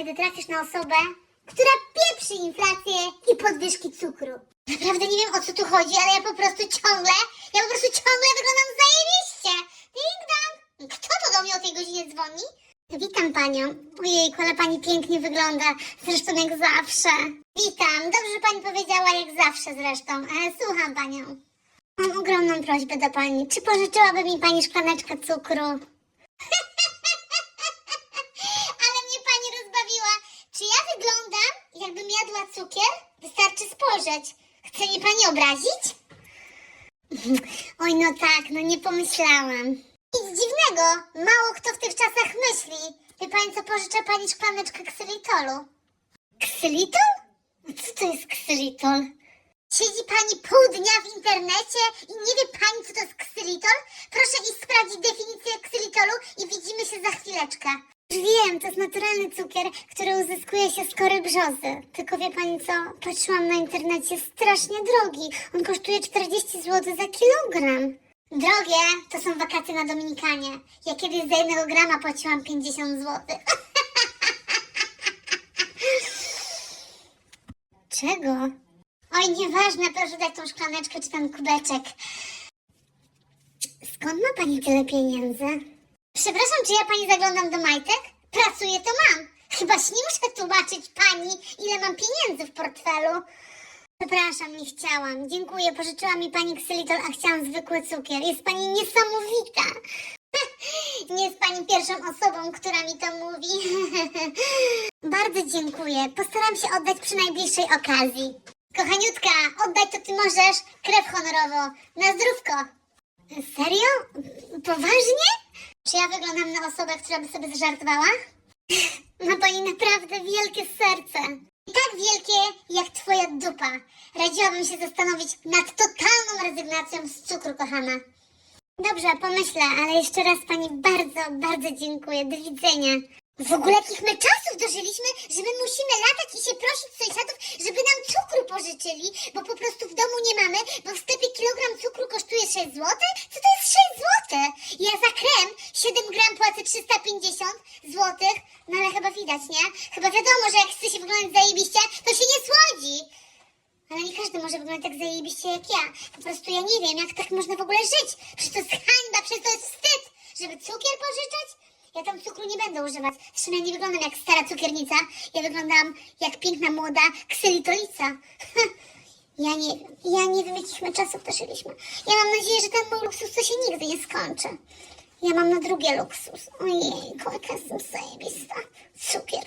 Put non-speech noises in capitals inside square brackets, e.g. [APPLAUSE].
kiedy trafisz na osobę, która pieprzy inflację i podwyżki cukru. Naprawdę nie wiem o co tu chodzi, ale ja po prostu ciągle, ja po prostu ciągle wyglądam zajebiście. Ding dong. Kto to do mnie o tej godzinie dzwoni? Witam panią. Ojejku, ale pani pięknie wygląda. Zresztą jak zawsze. Witam. Dobrze, że pani powiedziała jak zawsze zresztą. E, słucham panią. Mam ogromną prośbę do pani. Czy pożyczyłaby mi pani szklaneczkę cukru? Ale mnie pani rozbawiła. Czy ja wyglądam, jakbym jadła cukier? Wystarczy spojrzeć. Chce mnie pani obrazić? [LAUGHS] Oj, no tak, no nie pomyślałam. Nic dziwnego, mało kto w tych czasach myśli. Wie pani co, pożyczę pani szklaneczkę ksylitolu. Ksylitol? Co to jest ksylitol? Siedzi pani pół dnia w internecie i nie wie pani, co to jest ksylitol? Proszę iść sprawdzić definicję ksylitolu i widzimy się za chwileczkę. Wiem, to jest naturalny cukier, który uzyskuje się z kory brzozy. Tylko wie pani co? Patrzyłam na internecie, strasznie drogi. On kosztuje 40 zł za kilogram. Drogie to są wakacje na Dominikanie. Ja kiedyś za jednego grama płaciłam 50 zł. [LAUGHS] Czego? Oj, nieważne, proszę dać tą szklaneczkę czy ten kubeczek. Skąd ma pani tyle pieniędzy? Przepraszam, czy ja pani zaglądam do majtek? Pracuję, to mam. Chyba się nie muszę tłumaczyć pani, ile mam pieniędzy w portfelu. Przepraszam, nie chciałam. Dziękuję, pożyczyła mi pani ksylitol, a chciałam zwykły cukier. Jest pani niesamowita. [LAUGHS] Nie jest pani pierwszą osobą, która mi to mówi. [LAUGHS] Bardzo dziękuję. Postaram się oddać przy najbliższej okazji. Kochaniutka, oddać to ty możesz krew honorowo. Na zdrówko. Serio? Poważnie? Czy ja wyglądam na osobę, która by sobie zażartowała? Ma pani naprawdę wielkie serce. Tak wielkie jak twoja dupa. Radziłabym się zastanowić nad totalną rezygnacją z cukru, kochana. Dobrze, pomyślę, ale jeszcze raz pani bardzo, bardzo dziękuję. Do widzenia. W ogóle jakich my czasów dożyliśmy, że my latać i się prosić sąsiadów, żeby nam pożyczyli, bo po prostu w domu nie mamy, bo w sklepie kilogram cukru kosztuje 6 zł? Co to jest 6 zł? Ja za krem 7 gram płacę 350 zł, no ale chyba widać, nie? Chyba wiadomo, że jak chce się wyglądać zajebiście, to się nie słodzi. Ale nie każdy może wyglądać tak zajebiście jak ja. Po prostu ja nie wiem, jak tak można w ogóle żyć. Przecież to jest hańba, przecież to jest wstyd, żeby cukier pożyczać. Ja tam cukru nie będę używać. Zresztą ja nie wyglądam jak stara cukiernica. Ja wyglądam jak piękna, młoda ksylitolica. [LAUGHS] Ja nie wiem. Ja nie wiem, jakich czasów dożyliśmy. Ja mam nadzieję, że ten mój luksus to się nigdy nie skończy. Ja mam na drugie luksus. Ojej, jaka jestem zajebista. Cukier.